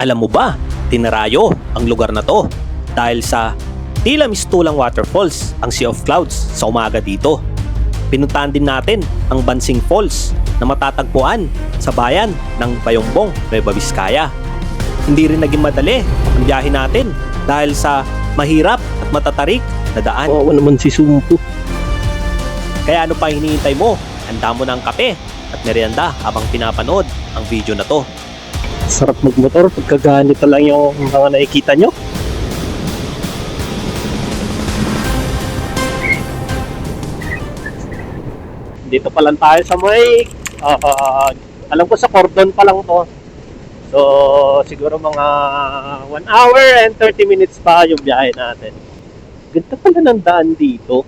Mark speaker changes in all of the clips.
Speaker 1: Alam mo ba, tinarayo ang lugar na to dahil sa tila mistulang waterfalls ang Sea of Clouds sa umaga dito. Pinuntahan din natin ang Bansing Falls na matatagpuan sa bayan ng Bayongbong, Nueva Vizcaya. Hindi rin naging madali ang biyahe natin dahil sa mahirap at matatarik na daan.
Speaker 2: Oo naman si Sumpo.
Speaker 1: Kaya ano pa hinihintay mo? Handa mo ng kape at merienda habang pinapanood ang video na to.
Speaker 2: Sarap magmotor pagka ganito lang yung mga nakikita nyo. Dito pa lang tayo sa may ah, alam ko sa cordon pa lang to. So siguro mga 1 hour and 30 minutes pa yung biyahe natin. Ganda pala ng daan dito.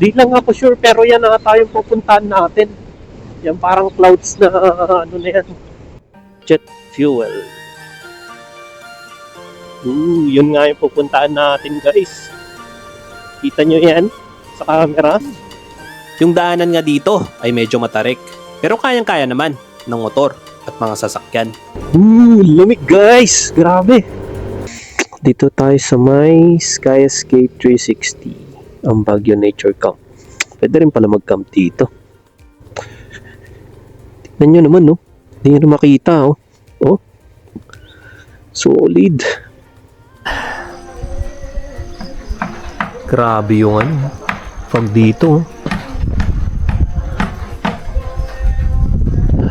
Speaker 2: Di lang ako sure pero yan na tayong pupuntahan natin. Yan parang clouds na ano na yan. Jet fuel. Ooh, yun nga yung pupuntahan natin guys. Kita nyo yan sa camera?
Speaker 1: Yung daanan nga dito ay medyo matarik pero kayang-kaya naman ng motor at mga sasakyan.
Speaker 2: Ooh, lamig guys! Grabe! Dito tayo sa may Sky Escape 360 ang Baguio Nature Camp. Pwede rin pala mag-camp dito. Tignan nyo naman, no? Hindi nyo makita, oh. Oh. Solid. Grabe yung ano. Pag dito, oh.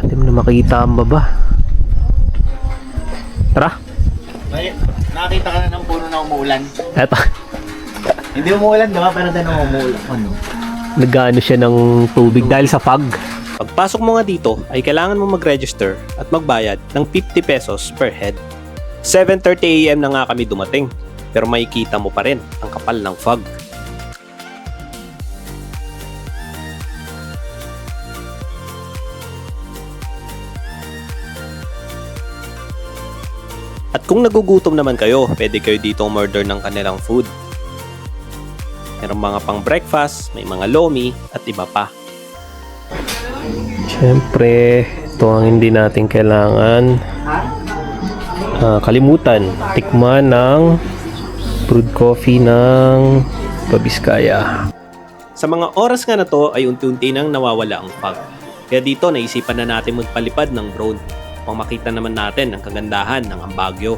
Speaker 2: Hindi mo na makita ang baba. Tara.
Speaker 3: Ay, nakakita ka na ng puno na umuulan.
Speaker 2: Eto.
Speaker 3: Hindi umuulan, di ba? Pero din umuulan. Ano?
Speaker 2: Nagano siya ng tubig dahil sa fog.
Speaker 1: Pagpasok mo nga dito ay kailangan mo mag-register at magbayad ng 50 pesos per head. 7.30 am na nga kami dumating pero makikita mo pa rin ang kapal ng fog. At kung nagugutom naman kayo, pwede kayo dito umorder ng kanilang food. Merong mga pang breakfast, may mga lomi at iba pa.
Speaker 2: Siyempre, ito ang hindi natin kailangan ah, kalimutan. Tikman ng brewed coffee ng Babiskaya.
Speaker 1: Sa mga oras nga na to ay unti-unti nang nawawala ang fog. Kaya dito naisipan na natin magpalipad ng drone upang makita naman natin ang kagandahan ng Ambagyo.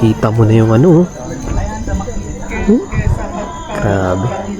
Speaker 2: Kita mo na yung ano. oh. Hmm? Grabe.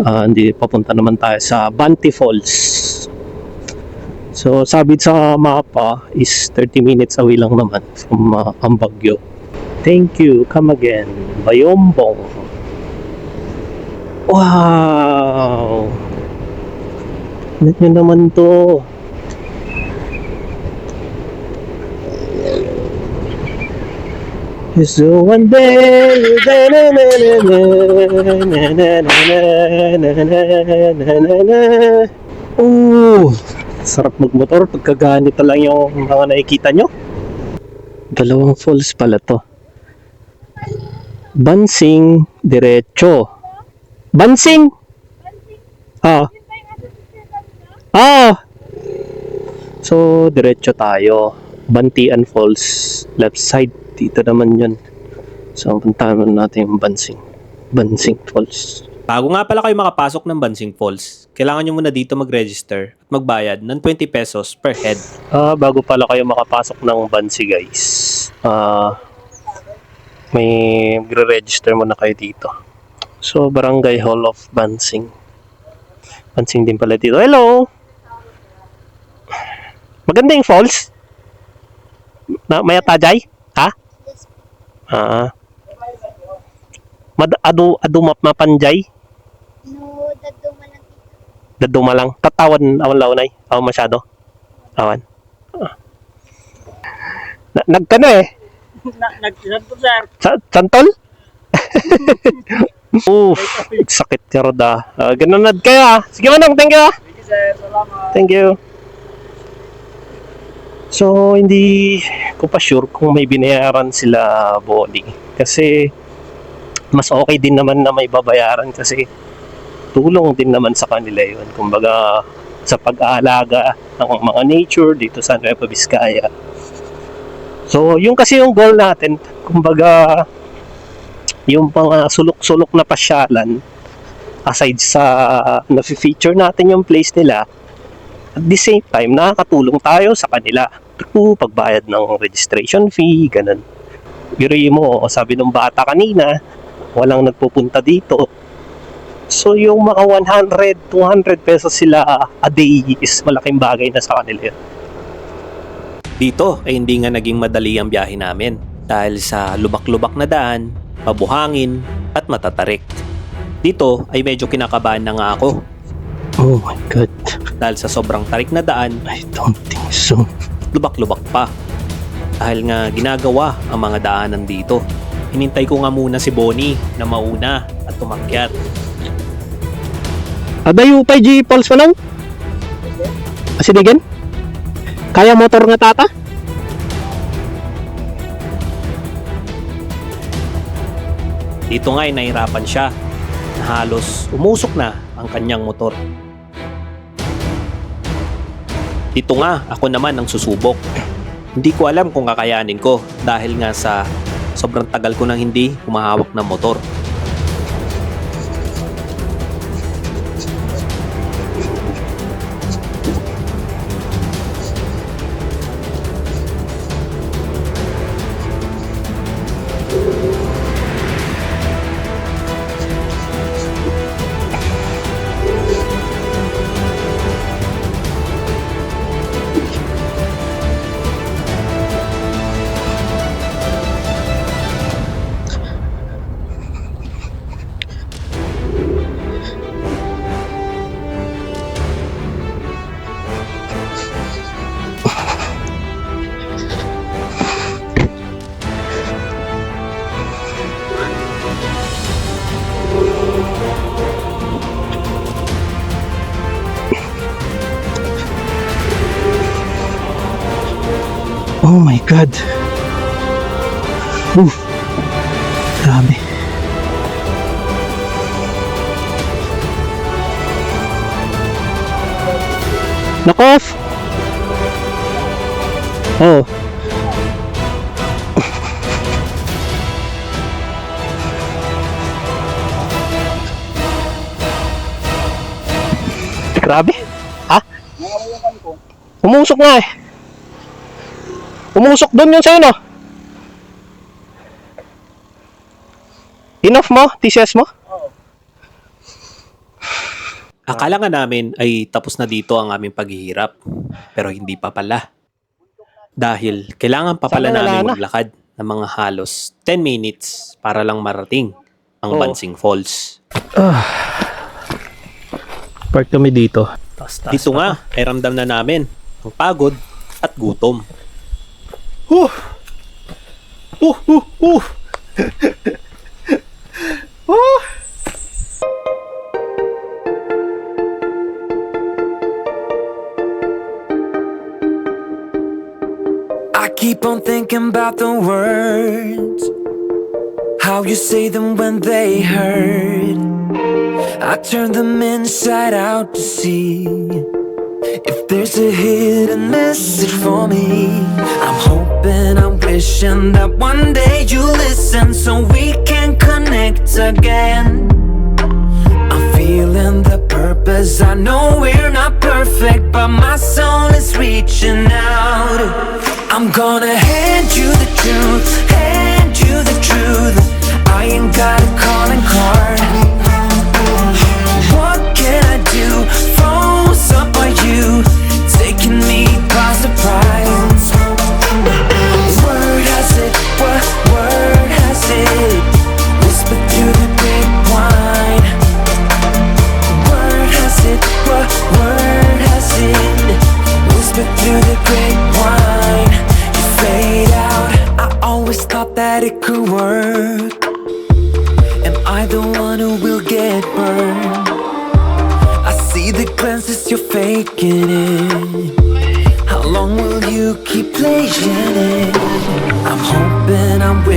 Speaker 2: Ah, hindi papunta naman tayo sa Banti Falls. So, sabi sa mapa is 30 minutes away lang naman from uh, Ambagyo. Thank you. Come again. Bayombong. Wow! Tignan nyo naman to. Na na na Ooh, sarap magmotor pagka ganito lang yung mga nakikita nyo. Dalawang falls pala to. Bansing Diretso. Bansing? Ah. Ah. So, diretso tayo. Bantian Falls, left side. Dito naman yun. So, puntahan natin yung Bansing. Bansing Falls.
Speaker 1: Bago nga pala kayo makapasok ng Bansing Falls, kailangan nyo muna dito mag-register at magbayad ng 20 pesos per head.
Speaker 2: Ah, bago pala kayo makapasok ng Bansi, guys. Ah, may magre-register muna kayo dito. So, Barangay Hall of Bansing. Bansing din pala dito. Hello! Maganda yung falls? Na, may atajay? Ha? Ah. Mad adu adu map mapanjay?
Speaker 4: No, daduma lang.
Speaker 2: Daduma lang. Tatawan awan launay. Awan masyado. Awan. Ah. Na, nagkano eh.
Speaker 3: Sir.
Speaker 2: Sa, santol? Oof, sakit ka roda. Uh, ganunad kayo ah. Sige manong, thank you ah.
Speaker 3: Thank you, sir. Salamat.
Speaker 2: Thank you. So, hindi ko pa sure kung may binayaran sila Bonnie. Kasi, mas okay din naman na may babayaran kasi tulong din naman sa kanila yun. Kumbaga, sa pag-aalaga ng mga nature dito sa Nueva Vizcaya. So, yung kasi yung goal natin, kumbaga, yung mga sulok-sulok na pasyalan, aside sa na-feature natin yung place nila, at the same time, nakakatulong tayo sa kanila through pagbayad ng registration fee, ganun. Biri mo, sabi ng bata kanina, walang nagpupunta dito. So yung mga 100, 200 pesos sila a day is malaking bagay na sa kanila yun.
Speaker 1: Dito ay hindi nga naging madali ang biyahe namin dahil sa lubak-lubak na daan, mabuhangin at matatarik. Dito ay medyo kinakabahan na nga ako
Speaker 2: Oh my God,
Speaker 1: dahil sa sobrang tarik na daan,
Speaker 2: I don't think so.
Speaker 1: lubak-lubak pa. Dahil nga ginagawa ang mga daanan dito. Hinintay ko nga muna si Bonnie na mauna at tumakyat.
Speaker 2: Adayo pa G Pulse pa lang? Asinigan? Kaya motor nga tata?
Speaker 1: Dito nga ay nahirapan siya na halos umusok na ang kanyang motor. Dito nga ako naman ang susubok. Hindi ko alam kung kakayanin ko dahil nga sa sobrang tagal ko nang hindi humahawak ng motor.
Speaker 2: Oh my God. Ooh. Grabe. Nakof! Oh. Grabe. Ha? Umusok nga eh. Umusok doon yun sa'yo, no? Enough mo? TCS mo?
Speaker 1: Akala nga namin ay tapos na dito ang aming paghihirap. Pero hindi pa pala. Dahil kailangan pa pala
Speaker 2: Sana wala
Speaker 1: namin
Speaker 2: na.
Speaker 1: maglakad ng mga halos 10 minutes para lang marating ang
Speaker 2: Oo.
Speaker 1: Bansing Falls.
Speaker 2: Park kami dito. Taas
Speaker 1: Dito nga ay ramdam na namin ang pagod at gutom.
Speaker 5: I keep on thinking about the words, how you say them when they hurt. I turn them inside out to see if there's a hidden message for me. I'm hoping, I'm wishing that one day you listen so we can connect again. I'm feeling the purpose. I know we're not perfect, but my soul is reaching out. I'm gonna hand you the truth,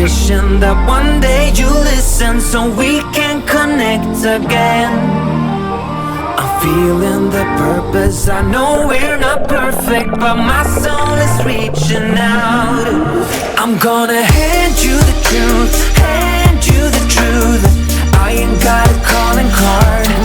Speaker 5: wishing that one day you listen so we can connect again. I'm feeling the purpose. I know we're not perfect, but my soul is reaching out. I'm gonna hand you the truth, hand you the truth. I ain't got a calling card.